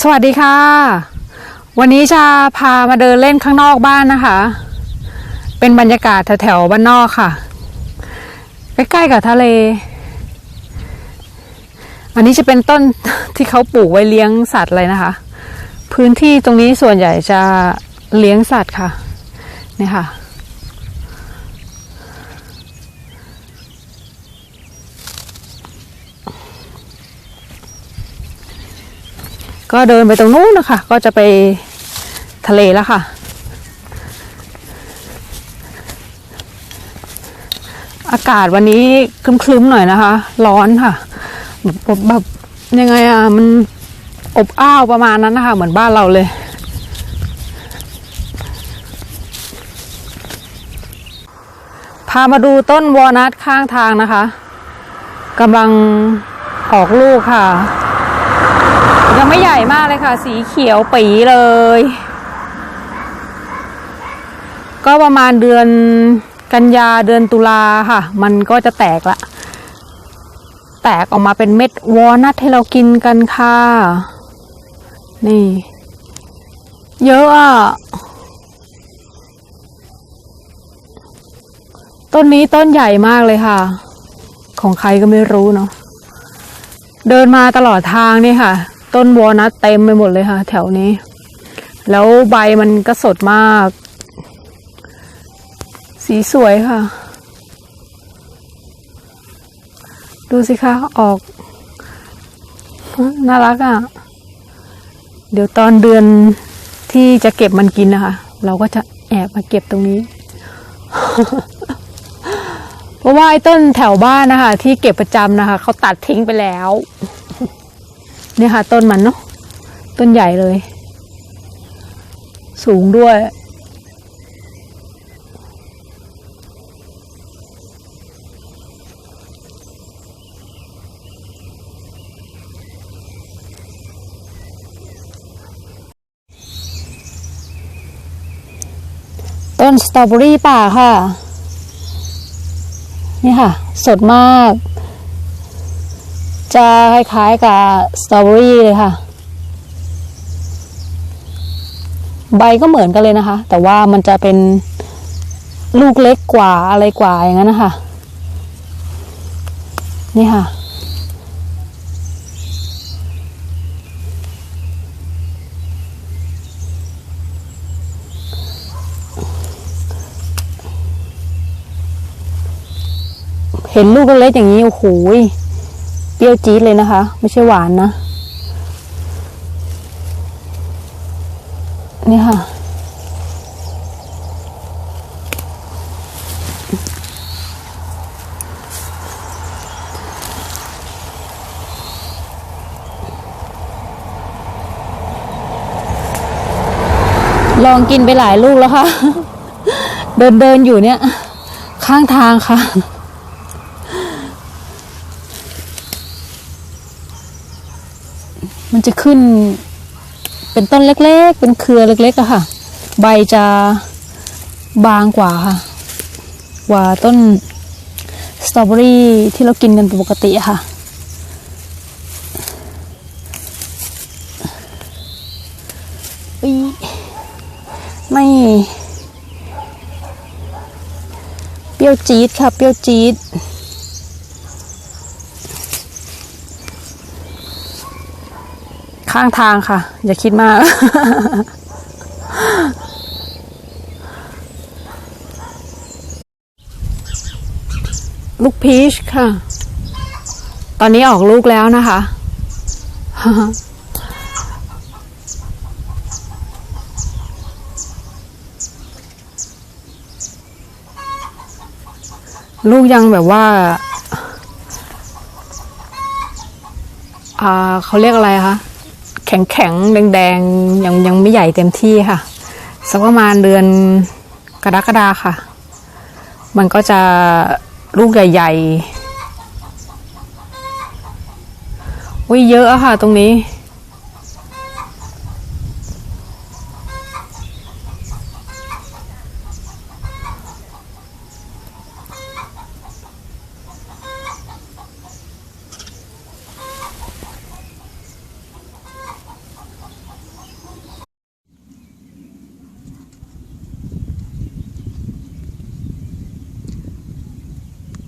สวัสดีค่ะ วันนี้จะพามาเดินเล่นข้างนอกบ้านนะคะ เป็นบรรยากาศแถวๆบ้านนอกค่ะ ใกล้ๆกับทะเล อันนี้จะเป็นต้นที่เขาปลูกไว้เลี้ยงสัตว์เลยนะคะ พื้นที่ตรงนี้ส่วนใหญ่จะเลี้ยงสัตว์ค่ะนี่ค่ะ ก็เดินไปตรงนู้นนะคะ ก็จะไปทะเลแล้วค่ะ อากาศวันนี้ครึ้มๆหน่อยนะคะ ร้อนค่ะ แบบแบบยังไงอะ มันอบอ้าวประมาณนั้นนะคะ เหมือนบ้านเราเลย พามาดูต้นวอลนัทข้างทางนะคะกำลังออกลูกค่ะ ยังไม่ใหญ่มากเลยค่ะ สีเขียวปีเลย ก็ประมาณเดือนกันยาเดือนตุลาค่ะ มันก็จะแตกละ แตกออกมาเป็นเม็ดวอลนัทให้เรากินกันค่ะ นี่ เยอะอะ ต้นนี้ต้นใหญ่มากเลยค่ะ ของใครก็ไม่รู้เนาะเดินมาตลอดทางนี่ค่ะ ต้นวอลนัทเต็มไปหมดเลยค่ะ แถวนี้ แล้วใบมันก็สดมาก สีสวยค่ะ ดูสิคะออก น่ารักอะ เดี๋ยวตอนเดือนที่จะเก็บมันกินนะคะ เราก็จะแอบมาเก็บตรงนี้ เพราะว่าไอ้ต้นแถวบ้านนะคะ ที่เก็บประจำนะคะ เขาตัดทิ้งไปแล้ว เนี่ยค่ะ ต้นมันเนาะต้นใหญ่เลย สูงด้วย ต้นสตรอเบอรี่ป่าค่ะ นี่ค่ะ สดมาก จะคล้ายๆกับสตรอเบอรี่เลยค่ะ ใบก็เหมือนกันเลยนะคะ แต่ว่ามันจะเป็นลูกเล็กกว่าอะไรกว่าอย่างนั้นนะคะ นี่ค่ะ เห็นลูกเล็กอย่างนี้ โอ้โห เปรี้ยวจี๊ดเลยนะคะ ไม่ใช่หวานนะ นี่ค่ะ ลองกินไปหลายลูกแล้วค่ะ เดินเดินอยู่เนี่ย ข้างทางค่ะ มันจะขึ้น เป็นต้นเล็กๆ เป็นเครือเล็กๆอะค่ะ ใบจะบางกว่าค่ะ กว่าต้นสตรอเบอรี่ที่เรากินกันปกติอะค่ะ ไม่เปรี้ยวจี๊ดค่ะ เปรี้ยวจี๊ด ข้างทางค่ะ อย่าคิดมาก ลูกพีชค่ะ ตอนนี้ออกลูกแล้วนะคะ ลูกยังแบบว่าอ่าเขาเรียกอะไรคะ ข็งแข็งแดงแดงยังยังไม่ใหญ่เต็มที่ค่ะสักประมาณเดือนกรกฎาค่ะ มันก็จะลูกใหญ่ๆอุ้ยเยอะอะค่ะ ตรงนี้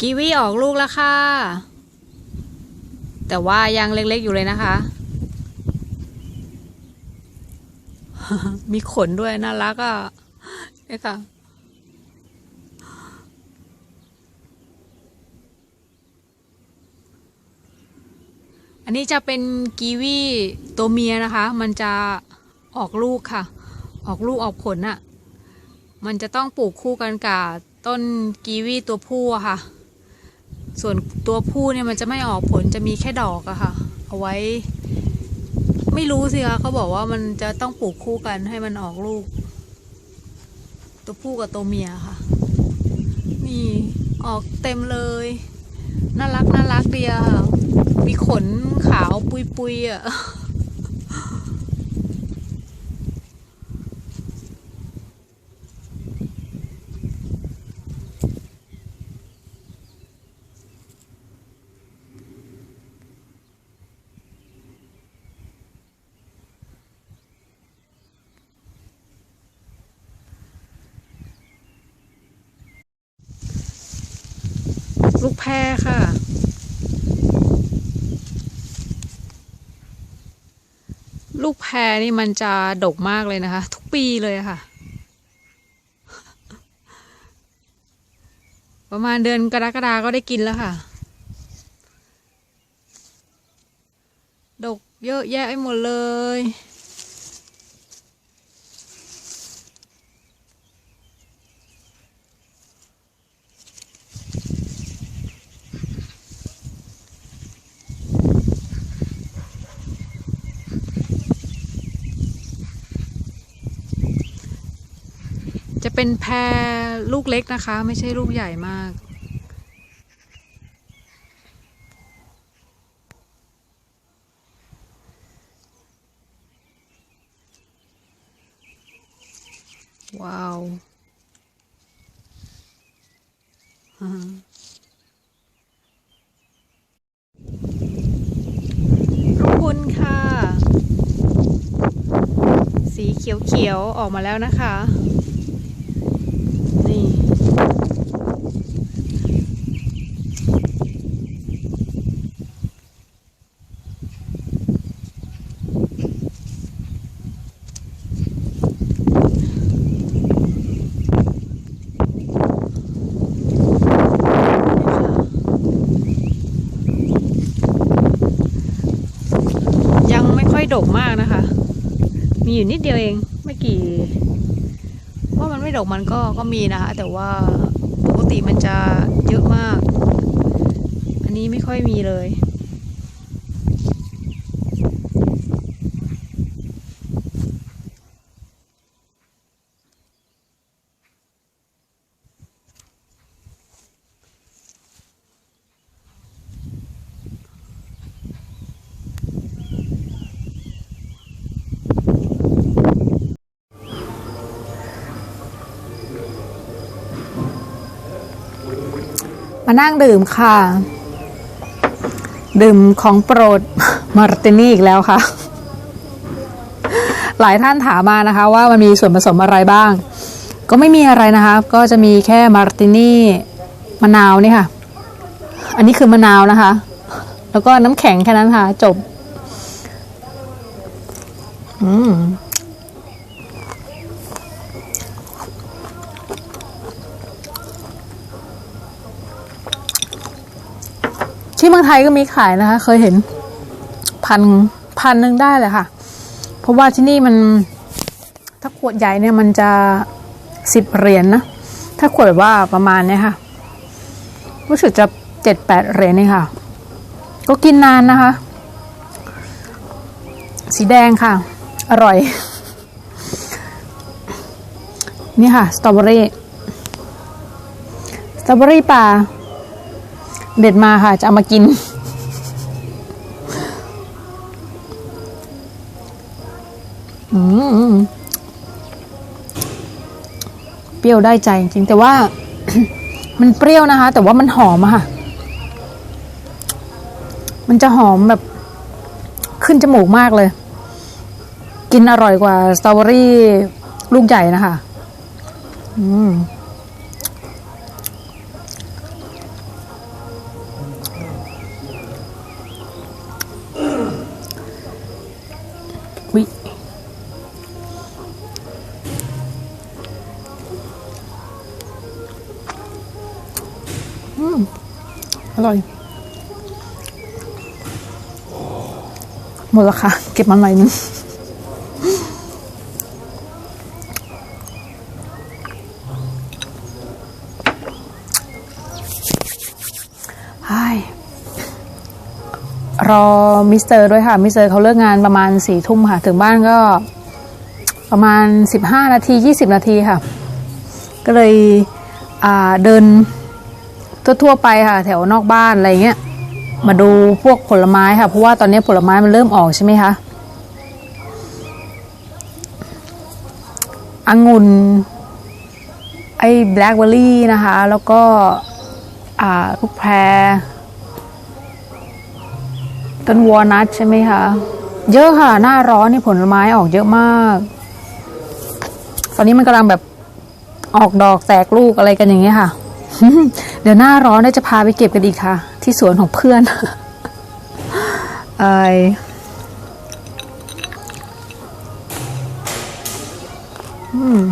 กีวีออกลูกแล้วค่ะ แต่ว่ายังเล็กๆอยู่เลยนะคะ มีขนด้วยน่ารักอะเนี่ค่ะ อันนี้จะเป็นกีวีตัวเมียนะคะ มันจะออกลูกค่ะ ออกลูกออกผลน่ะ มันจะต้องปลูกคู่กันกับต้นกีวีตัวผู้ค่ะ ส่วนตัวผู้เนี่ยมันจะไม่ออกผลจะมีแค่ดอกอะค่ะ เอาไว้ ไม่รู้สิคะเขาบอกว่ามันจะต้องปลูกคู่กันให้มันออกลูก ตัวผู้กับตัวเมียค่ะ นี่ออกเต็มเลย น่ารักน่ารักเดียค่ะมีขนขาวปุยๆอะ ลูกแพรค่ะ ลูกแพรนี่มันจะดกมากเลยนะคะ ทุกปีเลยค่ะ ประมาณเดือนกรกฎาก็ได้กินแล้วค่ะ ดกเยอะแยะไปหมดเลย เป็นแพรลูกเล็กนะคะ ไม่ใช่ลูกใหญ่มาก ว้าวอืมลูกคุณค่ะ สีเขียวๆ ออกมาแล้วนะคะ นี่ ยังไม่ค่อย ดกมากนะคะ มีอยู่นิดเดียวเอง ไม่กี่ ว่ามันไม่ดกมันก็ก็มีนะคะ แต่ว่าปกติมันจะเยอะมาก อันนี้ไม่ค่อยมีเลย มานั่งดื่มค่ะ ดื่มของโปรดมาร์ตินี่อีกแล้วค่ะ หลายท่านถามมานะคะ ว่ามันมีส่วนผสมอะไรบ้าง ก็ไม่มีอะไรนะคะ ก็จะมีแค่มาร์ตินี่มะนาวนี่ค่ะ อันนี้คือมะนาวนะคะ แล้วก็น้ำแข็งแค่นั้นค่ะ จบ อืม ที่เมืองไทยก็มีขายนะคะ เคยเห็นพันพันหนึ่งได้เลยค่ะ เพราะว่าที่นี่มัน ถ้าขวดใหญ่เนี่ยมันจะสิบเหรียญนนะ ถ้าขวดแบบว่าประมาณเนี้ยค่ะ รู้สึกจะเจ็ดแปดเหรียญนี่ค่ะ ก็กินนานนะคะ สีแดงค่ะ อร่อย นี่ค่ะ สตรอเบอรี่ สตรอเบอรี่ป่า เด็ดมาค่ะจะเอามากิน เปรี้ยวได้ใจจริงแต่ว่า มันเปรี้ยวนะคะ แต่ว่ามันหอมอะค่ะ มันจะหอมแบบขึ้นจมูกมากเลย กินอร่อยกว่าสตรอเบอรี่ลูกใหญ่นะคะ อืม ร่อย หมดแล้วค่ะ เก็บมาหน่อยนึงใช่รอมิสเตอร์ด้วยค่ะ มิสเตอร์เขาเลิกงานประมาณสี่ทุ่มค่ะ ถึงบ้านก็ประมาณสิบห้านาทียี่สิบนาทีค่ะ ก็เลยเดิน ทั่วๆไปค่ะ แถวนอกบ้านอะไรเงี้ยมาดูพวกผลไม้ค่ะ เพราะว่าตอนนี้ผลไม้มันเริ่มออกใช่ไหมคะองุ่นไอ้แบล็คเบอร์รี่นะคะ แล้วก็อ่าลูกแพรต้นวอลนัทใช่ไหมคะเยอะค่ะ หน้าร้อนนี่ผลไม้ออกเยอะมาก ตอนนี้มันกำลังแบบออกดอกแตกลูกอะไรกันอย่างเงี้ยค่ะ เดี๋ยวหน้าร้อนจะพาไปเก็บกันอีกค่ะ ที่สวนของเพื่อนไออืม